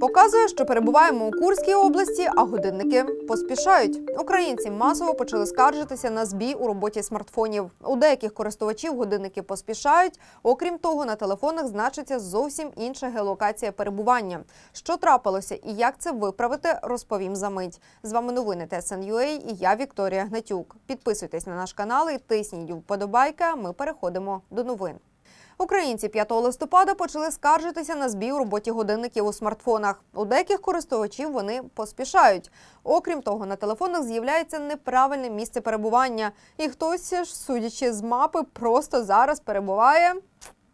Показує, що перебуваємо у Курській області, а годинники поспішають. Українці масово почали скаржитися на збій у роботі смартфонів. У деяких користувачів годинники поспішають. Окрім того, на телефонах значиться зовсім інша геолокація перебування. Що трапилося і як це виправити, розповім за мить. З вами новини ТСНЮА і я Вікторія Гнатюк. Підписуйтесь на наш канал і тисніть вподобайки. Ми переходимо до новин. Українці 5 листопада почали скаржитися на збій у роботі годинників у смартфонах. У деяких користувачів вони поспішають. Окрім того, на телефонах з'являється неправильне місце перебування, і хтось, судячи з мапи, просто зараз перебуває.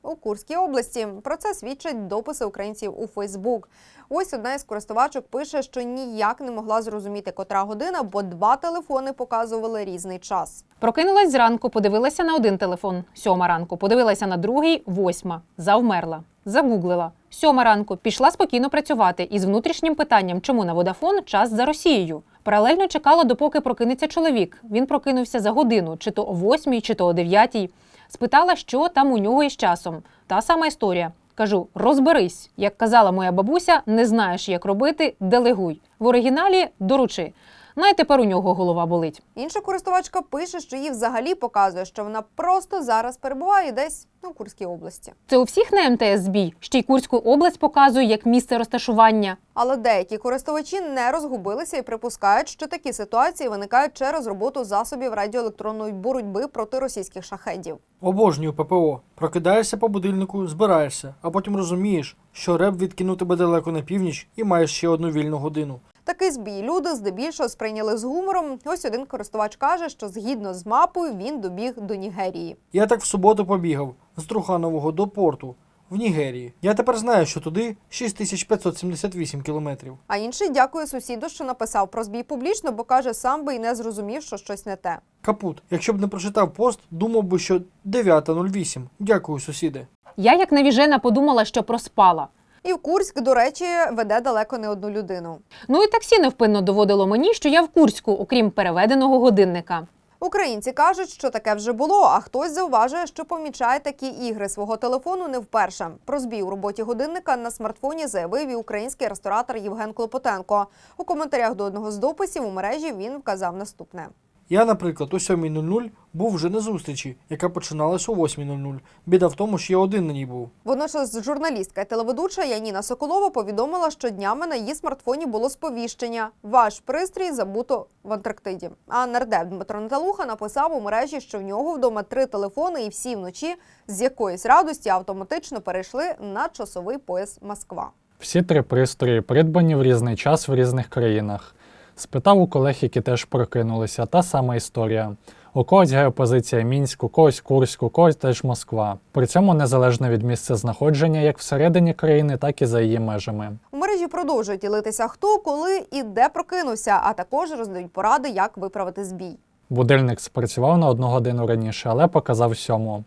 У Курській області про це свідчать дописи українців у Фейсбук. Ось одна із користувачок пише, що ніяк не могла зрозуміти, котра година, бо два телефони показували різний час. Прокинулась зранку, подивилася на один телефон. Сьома ранку, подивилася на другий, восьма. Завмерла. Загуглила. Сьома ранку пішла спокійно працювати із внутрішнім питанням, чому на Водафон час за Росією. Паралельно чекала, допоки прокинеться чоловік. Він прокинувся за годину, чи то о восьмій, чи то о дев'ятій. Спитала, що там у нього із часом. Та сама історія. Кажу, розберись. Як казала моя бабуся, не знаєш, як робити, делегуй. В оригіналі доручи. Най тепер у нього голова болить. Інша користувачка пише, що їй взагалі показує, що вона просто зараз перебуває десь у Курській області. Це у всіх на МТС збій. Ще й Курську область показує як місце розташування. Але деякі користувачі не розгубилися і припускають, що такі ситуації виникають через роботу засобів радіоелектронної боротьби проти російських шахедів. Обожнюю ППО. Прокидаєшся по будильнику, збираєшся, а потім розумієш, що реп відкинув тебе далеко на північ і маєш ще одну вільну годину. Такий збій люди здебільшого сприйняли з гумором. Ось один користувач каже, що згідно з мапою він добіг до Нігерії. Я так в суботу побігав з Труханового до порту в Нігерії. Я тепер знаю, що туди 6578 кілометрів. А інший дякує сусіду, що написав про збій публічно, бо каже, сам би й не зрозумів, що щось не те. Капут. Якщо б не прочитав пост, думав би, що 9.08. Дякую, сусіде. Я, як навіжена, подумала, що проспала. І в Курськ, до речі, веде далеко не одну людину. Ну і таксі невпинно доводило мені, що я в Курську, окрім переведеного годинника. Українці кажуть, що таке вже було, а хтось зауважує, що помічає такі ігри свого телефону не вперше. Про збій у роботі годинника на смартфоні заявив і український ресторатор Євген Клопотенко. У коментарях до одного з дописів у мережі він вказав наступне. Я, наприклад, о 7.00 був вже на зустрічі, яка починалась о 8.00. Біда в тому, що я один на ній був. Водночас журналістка і телеведуча Яніна Соколова повідомила, що днями на її смартфоні було сповіщення. Ваш пристрій забуто в Антарктиді. А нардеп Дмитро Наталуха написав у мережі, що в нього вдома три телефони, і всі вночі з якоїсь радості автоматично перейшли на часовий пояс Москва. Всі три пристрої придбані в різний час в різних країнах. Спитав у колег, які теж прокинулися, та сама історія. У когось геопозиція Мінськ, у когось Курськ, у когось теж Москва. При цьому незалежно від місця знаходження як всередині країни, так і за її межами. У мережі продовжують ділитися хто, коли і де прокинувся, а також роздають поради, як виправити збій. Будильник спрацював на одну годину раніше, але показав сьому.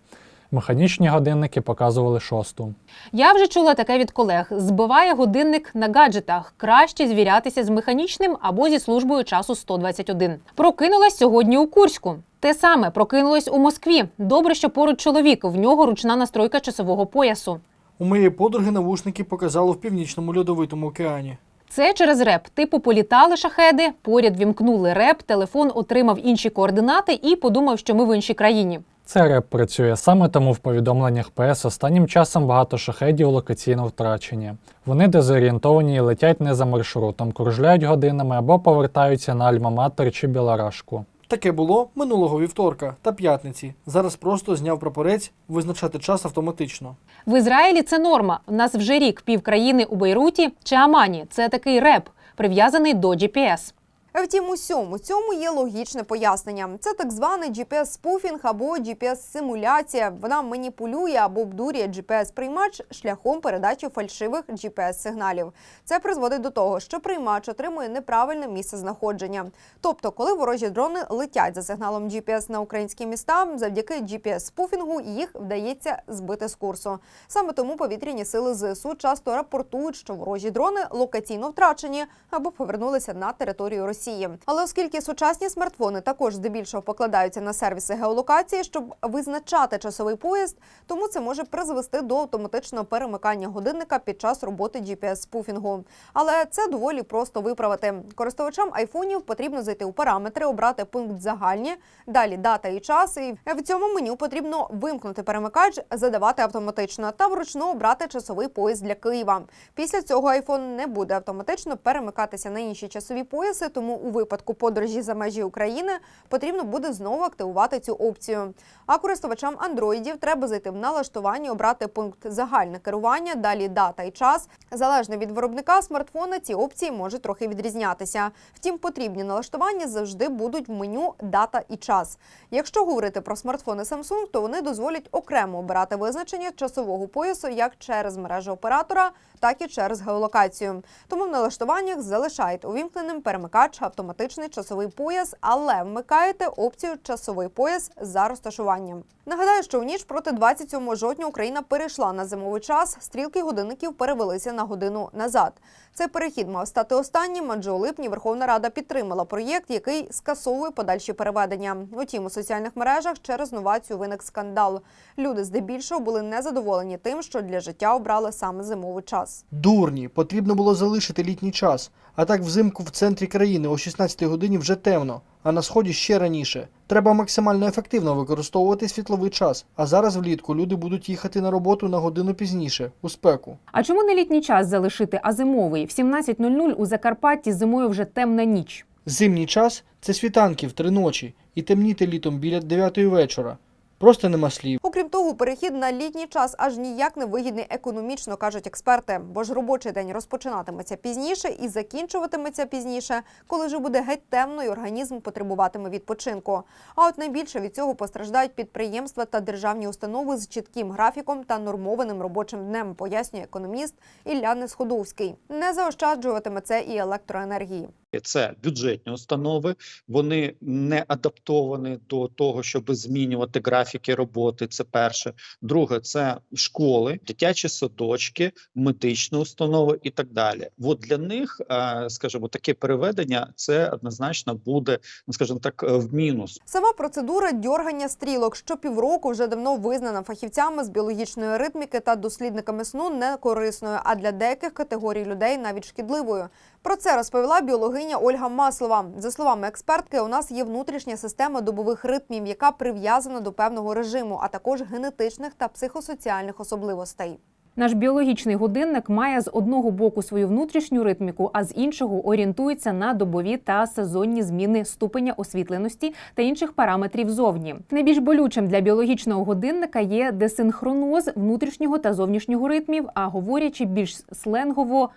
Механічні годинники показували шосту. Я вже чула таке від колег: збиває годинник на гаджетах. Краще звірятися з механічним або зі службою часу 121. Прокинулась сьогодні у Курську. Те саме прокинулась у Москві. Добре, що поруч чоловік. В нього ручна настройка часового поясу. У моєї подруги навушники показало в північному льодовитому океані. Це через реп. Типу політали шахеди, поряд вімкнули реп, телефон отримав інші координати і подумав, що ми в іншій країні. Це реп працює саме тому в повідомленнях ПС останнім часом багато шахедів локаційно втрачені. Вони дезорієнтовані і летять не за маршрутом, кружляють годинами або повертаються на Альма-Матер чи Білорашку. Таке було минулого вівторка та п'ятниці. Зараз просто зняв прапорець визначати час автоматично. В Ізраїлі це норма. У нас вже рік півкраїни у Бейруті чи Амані. Це такий реп, прив'язаний до GPS. Втім, усьому цьому є логічне пояснення. Це так званий GPS-спуфінг або GPS-симуляція. Вона маніпулює або обдурює GPS-приймач шляхом передачі фальшивих GPS-сигналів. Це призводить до того, що приймач отримує неправильне місце знаходження. Тобто, коли ворожі дрони летять за сигналом GPS на українські міста, завдяки GPS-спуфінгу їх вдається збити з курсу. Саме тому повітряні сили ЗСУ часто рапортують, що ворожі дрони локаційно втрачені або повернулися на територію Росії. Росії. Але оскільки сучасні смартфони також здебільшого покладаються на сервіси геолокації, щоб визначати часовий поїзд, тому це може призвести до автоматичного перемикання годинника під час роботи GPS-спуфінгу. Але це доволі просто виправити. Користувачам айфонів потрібно зайти у параметри, обрати пункт загальні, далі дата і час. І в цьому меню потрібно вимкнути перемикач, задавати автоматично та вручну обрати часовий пояс для Києва. Після цього айфон не буде автоматично перемикатися на інші часові пояси, тому у випадку подорожі за межі України потрібно буде знову активувати цю опцію. А користувачам андроїдів треба зайти в налаштування, обрати пункт загальне керування, далі дата і час. Залежно від виробника смартфона, ці опції можуть трохи відрізнятися. Втім, потрібні налаштування завжди будуть в меню дата і час. Якщо говорити про смартфони Samsung, то вони дозволять окремо обирати визначення часового поясу як через мережу оператора, так і через геолокацію. Тому в налаштуваннях залишаєте увімкненим перемикач автоматичний часовий пояс, але вмикаєте опцію часовий пояс за розташуванням. Нагадаю, що у ніч проти 27 жовтня Україна перейшла на зимовий час. Стрілки годинників перевелися на годину назад. Цей перехід мав стати останнім, адже у липні Верховна Рада підтримала проєкт, який скасовує подальші переведення. Утім, у соціальних мережах через новацію виник скандал. Люди здебільшого були незадоволені тим, що для життя обрали саме зимовий час. Дурні, потрібно було залишити літній час. А так взимку в центрі країни о 16 годині вже темно, а на сході ще раніше. Треба максимально ефективно використовувати світловий час. А зараз влітку люди будуть їхати на роботу на годину пізніше, у спеку. А чому не літній час залишити, а зимовий? В 17.00 у Закарпатті зимою вже темна ніч. Зимній час це світанки в три ночі і темніти літом біля 9 вечора. Просто нема слів. Окрім того, перехід на літній час аж ніяк не вигідний економічно, кажуть експерти, бо ж робочий день розпочинатиметься пізніше і закінчуватиметься пізніше, коли вже буде геть темно і організм потребуватиме відпочинку. А от найбільше від цього постраждають підприємства та державні установи з чітким графіком та нормованим робочим днем, пояснює економіст Ілля Несходовський. Не заощаджуватиме це і електроенергії. Це бюджетні установи, вони не адаптовані до того, щоб змінювати графіки роботи. Це перше. Друге, це школи, дитячі садочки, медичні установи і так далі. От для них, е, скажімо, таке переведення це однозначно буде, ну скажімо так, е, в мінус. Сама процедура дьоргання стрілок щопівроку вже давно визнана фахівцями з біологічної ритміки та дослідниками сну не корисною, а для деяких категорій людей навіть шкідливою. Про це розповіла біологиня Ольга Маслова. За словами експертки, у нас є внутрішня система добових ритмів, яка прив'язана до певного режиму, а також генетичних та психосоціальних особливостей. Наш біологічний годинник має з одного боку свою внутрішню ритміку, а з іншого орієнтується на добові та сезонні зміни ступеня освітленості та інших параметрів зовні. Найбільш болючим для біологічного годинника є десинхроноз внутрішнього та зовнішнього ритмів, а говорячи більш сленгово.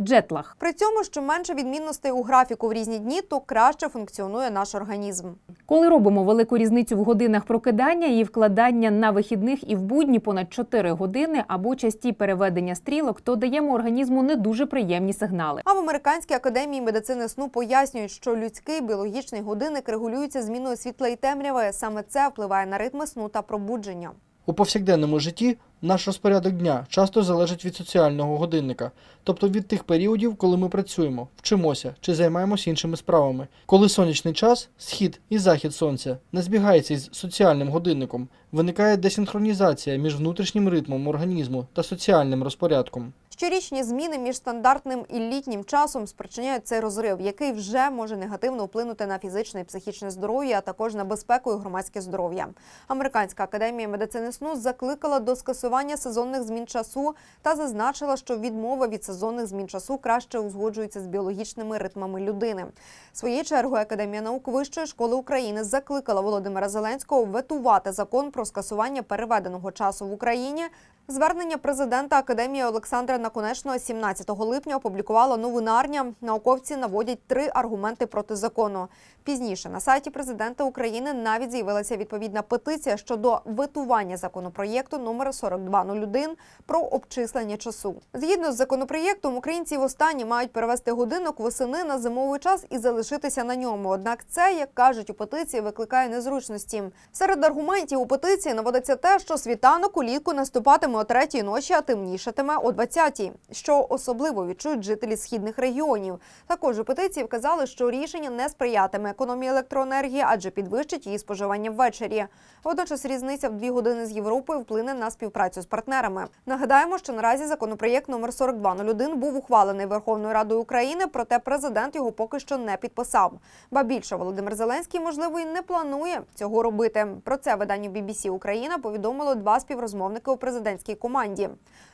Джетлаг. При цьому, що менше відмінностей у графіку в різні дні, то краще функціонує наш організм. Коли робимо велику різницю в годинах прокидання і вкладання на вихідних і в будні понад 4 години або часті переведення стрілок, то даємо організму не дуже приємні сигнали. А в американській академії медицини сну пояснюють, що людський біологічний годинник регулюється зміною світла і темряви. Саме це впливає на ритми сну та пробудження. У повсякденному житті наш розпорядок дня часто залежить від соціального годинника, тобто від тих періодів, коли ми працюємо, вчимося чи займаємося іншими справами. Коли сонячний час, схід і захід сонця не збігається із соціальним годинником, виникає десинхронізація між внутрішнім ритмом організму та соціальним розпорядком. Щорічні зміни між стандартним і літнім часом спричиняють цей розрив, який вже може негативно вплинути на фізичне і психічне здоров'я, а також на безпеку і громадське здоров'я. Американська академія медицини сну закликала до скасування сезонних змін часу та зазначила, що відмова від сезонних змін часу краще узгоджується з біологічними ритмами людини. Своєю чергою Академія наук Вищої школи України закликала Володимира Зеленського ветувати закон про скасування переведеного часу в Україні. Звернення президента Академії Олександра Наконечного 17 липня опублікувала новинарня. Науковці наводять три аргументи проти закону. Пізніше на сайті президента України навіть з'явилася відповідна петиція щодо ветування законопроєкту номер 4201 про обчислення часу. Згідно з законопроєктом, українці востаннє мають перевести годинок восени на зимовий час і залишитися на ньому. Однак це, як кажуть у петиції, викликає незручності. Серед аргументів у петиції наводиться те, що світанок улітку наступатиме о третій ночі, а темнішатиме о 20 Третій, що особливо відчують жителі східних регіонів. Також у петиції вказали, що рішення не сприятиме економії електроенергії, адже підвищить її споживання ввечері. Водночас різниця в дві години з Європою вплине на співпрацю з партнерами. Нагадаємо, що наразі законопроєкт номер 4201 був ухвалений Верховною Радою України, проте президент його поки що не підписав. Ба більше Володимир Зеленський, можливо, і не планує цього робити. Про це виданню BBC Україна повідомило два співрозмовники у президентській команді.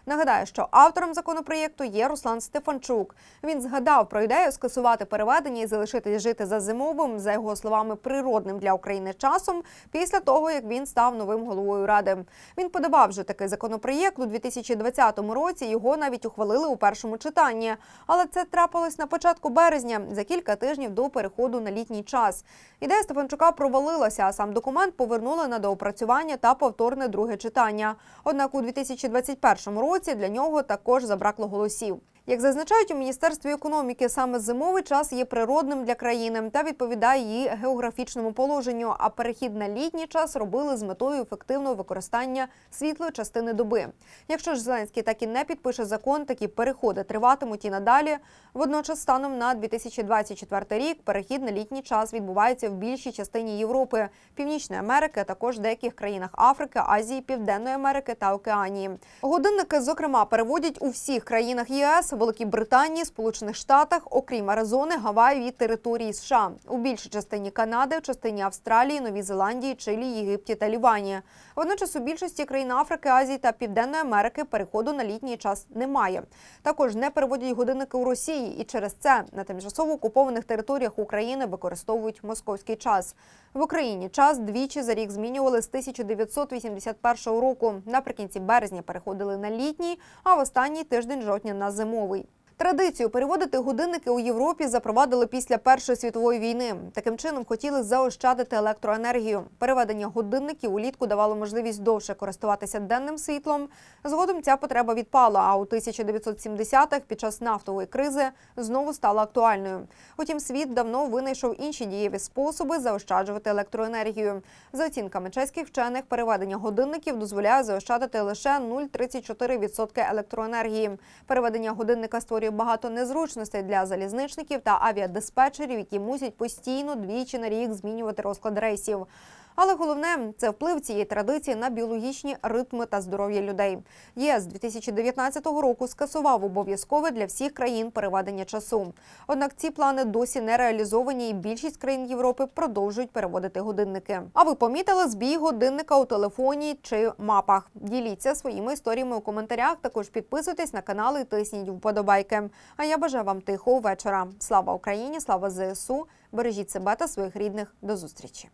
Нагадаю, що автором законопроєкту є Руслан Стефанчук. Він згадав про ідею скасувати переведення і залишити жити за зимовим, за його словами, природним для України часом після того, як він став новим головою ради. Він подавав вже такий законопроєкт у 2020 році. Його навіть ухвалили у першому читанні. Але це трапилось на початку березня, за кілька тижнів до переходу на літній час. Ідея Стефанчука провалилася, а сам документ повернули на доопрацювання та повторне друге читання. Однак у 2021 році для нього також забракло голосів. Як зазначають у міністерстві економіки, саме зимовий час є природним для країни та відповідає її географічному положенню. А перехід на літній час робили з метою ефективного використання світлої частини доби. Якщо ж Зеленський так і не підпише закон, такі переходи триватимуть і надалі. Водночас, станом на 2024 рік, перехід на літній час відбувається в більшій частині Європи, Північної Америки, а також деяких країнах Африки, Азії, Південної Америки та Океанії. Годинники, зокрема, переводять у всіх країнах ЄС, Великій Британії, Сполучених Штатах, окрім Аризони, Гаваю і території США, у більшій частині Канади, в частині Австралії, Новій Зеландії, Чилі, Єгипті та Лівані. Водночас у більшості країн Африки, Азії та Південної Америки переходу на літній час немає. Також не переводять годинники у Росії, і через це на тимчасово окупованих територіях України використовують московський час. В Україні час двічі за рік змінювали з 1981 року. Наприкінці березня переходили на літній, а в останній тиждень жовтня на зимовий. Традицію переводити годинники у Європі запровадили після Першої світової війни. Таким чином хотіли заощадити електроенергію. Переведення годинників улітку давало можливість довше користуватися денним світлом. Згодом ця потреба відпала. А у 1970-х під час нафтової кризи знову стала актуальною. Утім, світ давно винайшов інші дієві способи заощаджувати електроенергію. За оцінками чеських вчених, переведення годинників дозволяє заощадити лише 0,34% електроенергії. Переведення годинника створює багато незручностей для залізничників та авіадиспетчерів, які мусять постійно двічі на рік змінювати розклад рейсів. Але головне це вплив цієї традиції на біологічні ритми та здоров'я людей. ЄС 2019 року скасував обов'язкове для всіх країн переведення часу. Однак ці плани досі не реалізовані, і більшість країн Європи продовжують переводити годинники. А ви помітили збій годинника у телефоні чи мапах? Діліться своїми історіями у коментарях. Також підписуйтесь на канал і тисніть вподобайки. А я бажаю вам тихого вечора. Слава Україні! Слава ЗСУ! Бережіть себе та своїх рідних. До зустрічі!